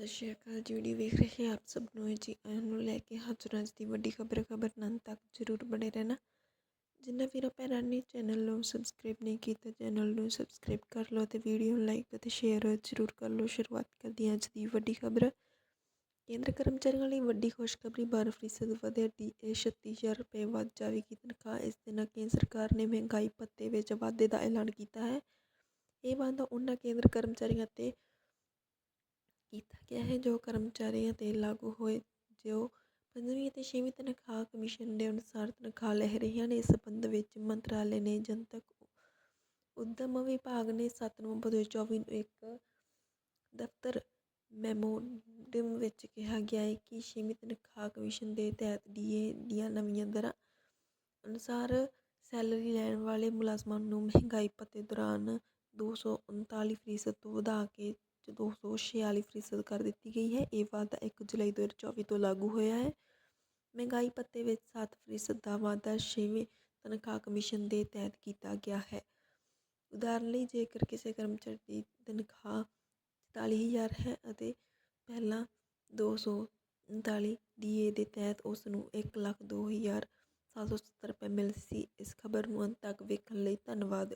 ਸਤਿ ਸ਼੍ਰੀ ਅਕਾਲ ਜੀ, ਵੀਡੀਓ ਵੇਖ ਰਹੇ ਆਪ ਸਭ ਨੂੰ ਜੀ। ਆਇਆਂ ਨੂੰ ਲੈ ਕੇ ਹਾਜ਼ਰ ਅੱਜ ਦੀ ਵੱਡੀ ਖਬਰ ਖਬਰ ਨੰਨ ਤੱਕ ਜ਼ਰੂਰ ਬਣੇ ਰਹਿਣਾ। ਜਿੰਨਾ ਵੀਰਾਂ ਭੈਣਾਂ ਨੇ ਚੈਨਲ ਨੂੰ ਸਬਸਕ੍ਰਾਈਬ ਨਹੀਂ ਕੀਤਾ, ਚੈਨਲ ਨੂੰ ਸਬਸਕ੍ਰਾਈਬ ਕਰ ਲਓ ਤੇ ਵੀਡੀਓ ਨੂੰ ਲਾਈਕ ਅਤੇ ਸ਼ੇਅਰ ਜ਼ਰੂਰ ਕਰ ਲਓ। ਸ਼ੁਰੂਆਤ ਕਰਦੀ ਹਾਂ ਅੱਜ ਦੀ ਵੱਡੀ ਖਬਰ। ਕੇਂਦਰ ਕਰਮਚਾਰੀਆਂ ਲਈ ਵੱਡੀ ਖੁਸ਼ਖਬਰੀ 12% ਵਧਿਆ ਡੀਏ 36000 ਰੁਪਏ ਵੱਧ ਜਾਵੇਗੀ ਤਨਖਾਹ। ਇਸ ਦੇ ਨਾਲ ਕੇਂਦਰ ਸਰਕਾਰ ਨੇ ਮਹਿੰਗਾਈ ਭੱਤੇ ਵਿੱਚ ਵਾਧੇ ਦਾ ਐਲਾਨ ਕੀਤਾ ਹੈ। ਇਹ ਵਾਧਾ ਉਹਨਾਂ ਕੇਂਦਰ ਕਰਮਚਾਰੀਆਂ ਤੇ ਕੀਤਾ ਗਿਆ ਹੈ, ਜੋ ਕਰਮਚਾਰੀਆਂ ਤੇ ਲਾਗੂ ਹੋਏ, ਜੋ ਪੰਜਵੀਂ ਅਤੇ ਛੇਵੀਂ ਤਨਖਾਹ ਕਮਿਸ਼ਨ ਦੇ ਅਨੁਸਾਰ ਤਨਖਾਹ ਲੈ ਰਹੀਆਂ ਨੇ, ਇਸ ਸੰਬੰਧ ਵਿੱਚ ਮੰਤਰਾਲੇ ਨੇ ਜਨਤਕ ਉਦਮ ਵਿਭਾਗ ਨੇ 7 ਨਵੰਬਰ 2024 ਨੂੰ ਇੱਕ ਦਫ਼ਤਰ ਮੈਮੋਡਮ ਵਿੱਚ ਕਿਹਾ ਗਿਆ ਹੈ ਕਿ ਛੇਵੀਂ ਤਨਖਾਹ ਕਮਿਸ਼ਨ ਦੇ ਤਹਿਤ ਡੀਏ ਦੀਆਂ ਨਵੀਆਂ ਦਰਾਂ ਅਨੁਸਾਰ ਸੈਲਰੀ ਲੈਣ ਵਾਲੇ ਮੁਲਾਜ਼ਮਾਂ ਨੂੰ ਮਹਿੰਗਾਈ ਭੱਤੇ ਦੌਰਾਨ 239% ਤੋਂ ਵਧਾ ਕੇ 246% ਕਰ ਦਿੱਤੀ ਗਈ ਹੈ। ਇਹ ਵਾਧਾ 1 ਜੁਲਾਈ 2024 ਤੋਂ ਲਾਗੂ ਹੋਇਆ ਹੈ। ਮਹਿੰਗਾਈ ਪੱਤੇ ਵਿੱਚ 7% ਦਾ ਵਾਧਾ ਛੇਵੇਂ ਤਨਖਾਹ ਕਮਿਸ਼ਨ ਦੇ ਤਹਿਤ ਕੀਤਾ ਗਿਆ ਹੈ। ਉਦਾਹਰਨ ਲਈ, ਜੇਕਰ ਕਿਸੇ ਕਰਮਚਾਰੀ ਦੀ ਤਨਖਾਹ 44000 ਹੈ ਅਤੇ ਪਹਿਲਾਂ 239 ਡੀਏ ਦੇ ਤਹਿਤ ਉਸ ਨੂੰ 102770 ਰੁਪਏ ਮਿਲ ਸੀ, ਇਸ ਖਬਰ ਨੂੰ ਅੰਤ ਤੱਕ ਵੇਖਣ ਲਈ ਧੰਨਵਾਦ।